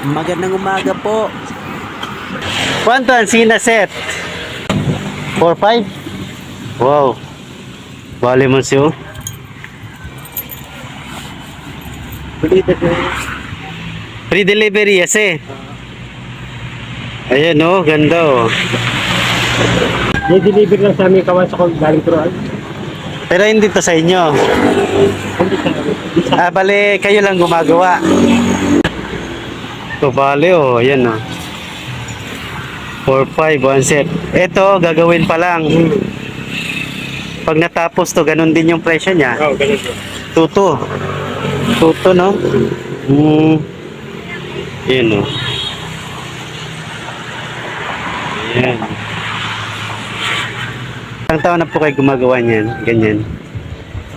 Magandang umaga po. Quanto ang sina set? 4-5? Wow. Bali mo siyo. Free delivery kasi. Ayan oh, ganda oh. I-deliver lang sa amin kawan sa kong galing turuan. Pero hindi to sa inyo. Ah, bale, kayo lang gumagawa. So, bale, oh, ayan, oh. 4-5, one set. Ito, gagawin pa lang. Pag natapos to, ganun din yung presyo niya. Oo, ganun po. Tuto. Tuto, no? Hmm. Ayan, oh. Ayan. Ilang taon na po kayo gumagawa niyan? Ganyan.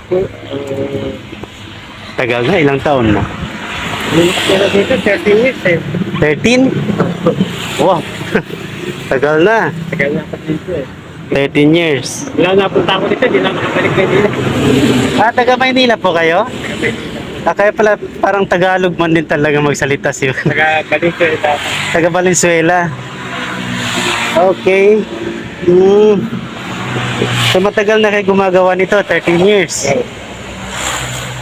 Uh, Tagal na, ilang taon na? Pero dito, 30 minutes eh. 13? Wow. Tagal na. Tagal na pa dito eh. 13 years. Wala na punta ako dito, di lang nakabalik na dito. Ah, taga Maynila po kayo? Ah, kaya pala parang Tagalog man din talaga magsalita. Nakabalik ko eh. taga Valenzuela. Okay. Hmm. So matagal na kayo gumagawa nito, 13 years.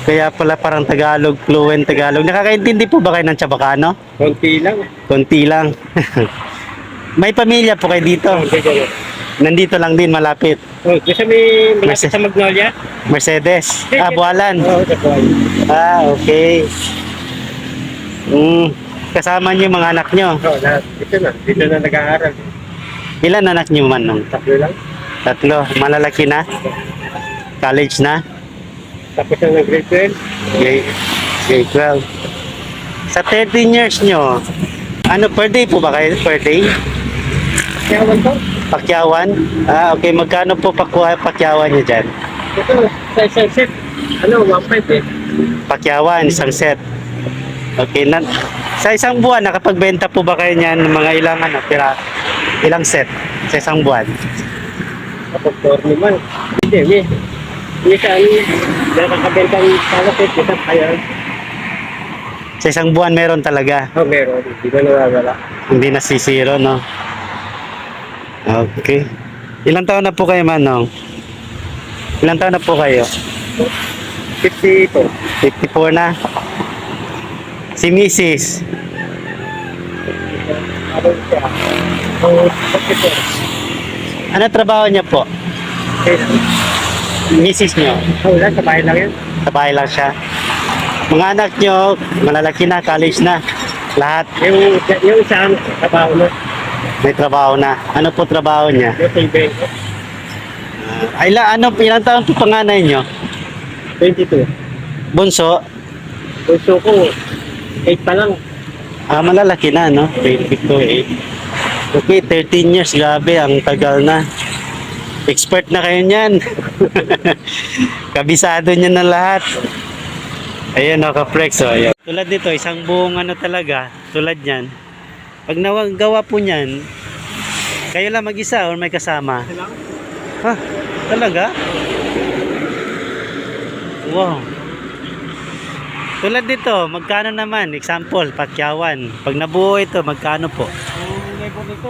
Kaya pala parang Tagalog, fluent Tagalog. Nakakaintindi po ba kayo ng Chabacano? Konti lang. Konti lang. May pamilya po kayo dito. Nandito lang din, malapit. Oh, gusto may malapit Mercedes. sa Magnolia? Mercedes. Ah, Bualan. Oo, sa Bualan. Ah, okay. Mm, kasama niyo yung mga anak niyo. Oo, lahat. Dito na. Dito na nag-aaral. Ilan anak niyo man nung? Tatlo lang. Tatlo. Malalaki na? College na? Tapos na nag-grade 12. Grade, grade 12. Sa 13 years niyo, ano per day po ba kayo? Per day? Kaya man to. Pakyawan? Ah, okay. Magkano po pakwa, pakyawan niyo dyan? Ito, sa isang set. Ano, 1.5 eh. Pakyawan, isang set. Okay. Na, sa isang buwan, nakapagbenta po ba kayo niyan ng mga ilang, ano, pira, ilang set sa isang buwan? Kapag torno man. Hindi, may. Minsan, nakakabenta ang palasit. Minsan, kaya. Sa isang buwan meron talaga. Oh, meron. Hindi na nawawala. Hindi nasisiro, no? Okay. Ilang taon na po kayo, Manong? Ilang taon na po kayo? 52. 54 na? Si Mrs. 54. Ano trabaho niya po? Okay. Niyo? Oh, wala. Sa bahay lang yan. Sa bahay lang siya. Mga anak niyo, malalaki na, college na. Lahat Yung, yung isang trabaho mo. may trabaho na. Ano po trabaho niya? Yung saving. Uh, ano, ilang taon po panganay niyo? 22. Bunso? Gusto ko, 8 pa lang. Ah, malalaki na, no? 22, 8. Okay, 13 years, grabe, ang tagal na. Expert na kayo niyan. Kabisado niya na lahat. Ayan, no, ka-flex, oh, ayan. Tulad nito, isang buong ano talaga, tulad niyan. Pag nawagawa po niyan, kayo lang mag-isa or may kasama? Ha? Talaga? Wow. Tulad dito, magkano naman? Example, pakyawan. Pag nabuo ito, magkano po? Ang level nito,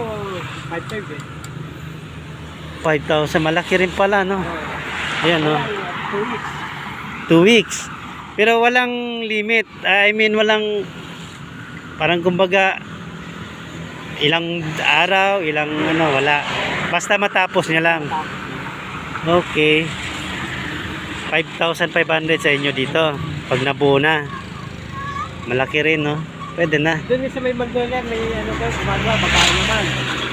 5.5 eh. 5,000. Malaki rin pala, no? Ayan, no? 2 weeks. 2 weeks. Pero walang limit. I mean, walang... Parang kumbaga, ilang araw, ilang ano, wala. Basta matapos niya lang. Okay. 5,500 sa inyo dito. Pag nabuo na. Malaki rin, no? Pwede na. Doon sa may Magnolia, may ano ba, gumagawa, magkano naman.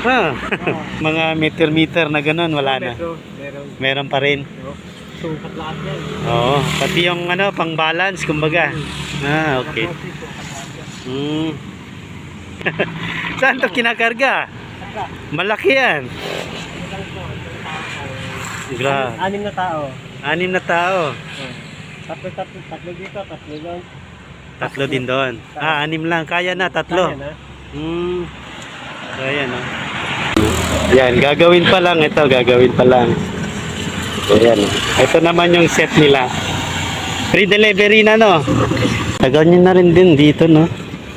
Ah, mga meter-meter na ganun, wala na. Metro, meron. Meron pa rin. Sukat lahat yan. Oo, pati yung ano, pang balance, kumbaga. Ah, okay. Hmm. Saan to kinakarga? Malaki yan. ilang po, isang tao. Gra. Anim na tao. Anim na tao. Tatlo, tatlo, tatlo dito, tatlo doon. Tatlo din doon. Ah, anim lang. Kaya na, tatlo. Kaya na. Hmm. So, ayan, oh. Yan, gagawin pa lang. Ito, gagawin pa lang. Ayan, oh. Ito naman yung set nila. Free delivery na, no? Tagal nyo na rin din dito, no?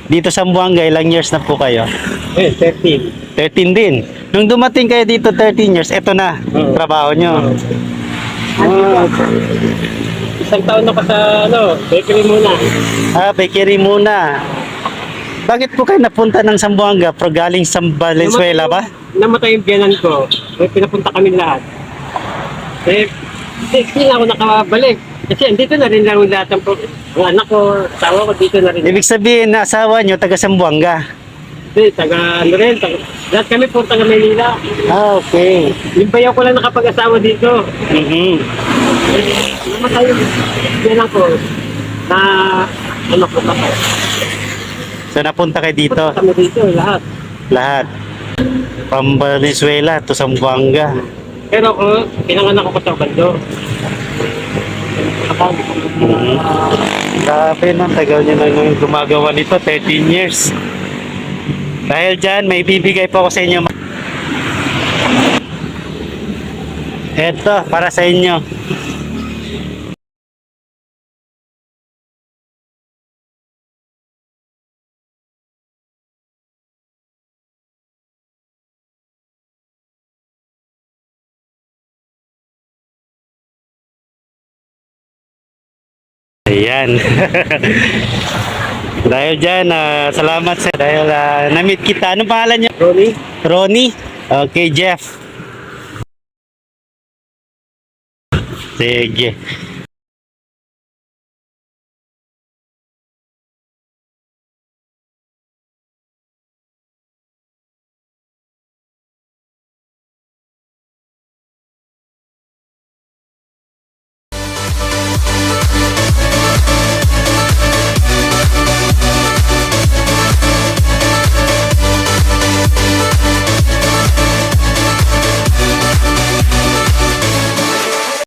Dito sa Buanga, ilang years na po kayo? Eh, 13. 13 din. Nung dumating kayo dito 13 years, eto na, Oo. trabaho nyo. Ah, isang taon na pa sa, ano, bakery muna. Ah, bakery muna. Bakit po kayo napunta ng Zamboanga pro galing sa Valenzuela ba? Namatay yung biyanan ko. Eh, pinapunta kami lahat. Eh, hindi na ako nakabalik. Kasi andito na rin lang lahat ng pro- ang anak ko, asawa ko dito na rin. Ibig sabihin na asawa nyo taga Zamboanga. Hindi, taga ano rin, taga, lahat kami po taga Manila. Ah, okay. Yung bayaw ko lang nakapag-asawa dito. Mhm. Namatay yung biyanan ko na ano ko ba? So napunta kayo dito, Punta kami dito, lahat. lahat. From Valenzuela to Zamboanga. Pero ako, pinanganak ako sa bando. Kapag, Mhm. Grabe no, tagal nyo na nung gumagawa nito, 13 years. Dahil dyan, may bibigay po ako sa inyo. Eto, para sa inyo. Ayan. dahil dyan, ah, salamat sa dahil ah, na-meet kita. Anong pangalan niyo? Ronnie, Ronnie? Okay, Jeff. Sige.